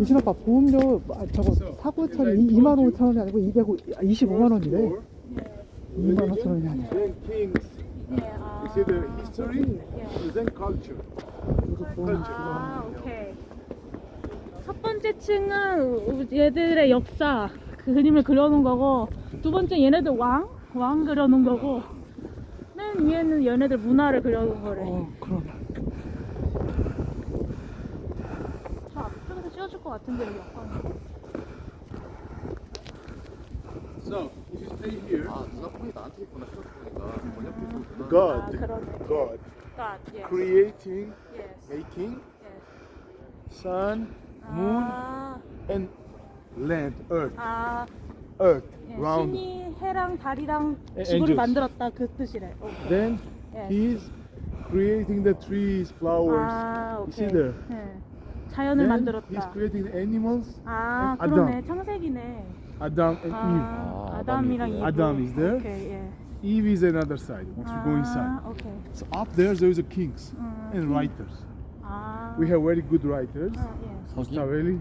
이신 아빠 보험료 아, 저거 사고 처리 2만 5천 원이 아니고 200, 25만 아, 원이래 2만 5천 원이 아니야 You see the history, then culture. culture. 아, 오케이. 첫 번째 층은 얘들의 역사 그 그림을 그려놓은 거고 두 번째 얘네들 왕? 왕 그려놓은 거고 맨 위에는 얘네들 문화를 그려놓은 거래. 어 그러네. 저 앞쪽에서 찍어줄 것 같은데 여기 약간. So, if you stay here, 아 누나 폰이 나한테 있구나 생각해보니까 번역해주고 누나 아, God, 그러네. God, God, yes. creating, yes. making yes. sun, moon, 아, and land, earth, 아, earth, 예. round. 신이 해랑 달이랑 에- 지구를 angels. 만들었다 그 뜻이래. 오케이. Then Yes. he's creating the trees, flowers. 아, You 오케이. see there? 예. 자연을 Then 만들었다. he's creating the animals, 아, Adam. 그러네. 창세기네. Adam and 아, 아, 아담이랑 아담이고. 이브. Adam is there. 오케이, 예. Eve. Eve is another side. Once you go inside. 아, 오케이. So up there, there is a kings 음, and writers. 아. We have very good writers. 아, 예. 서기 Stavelli,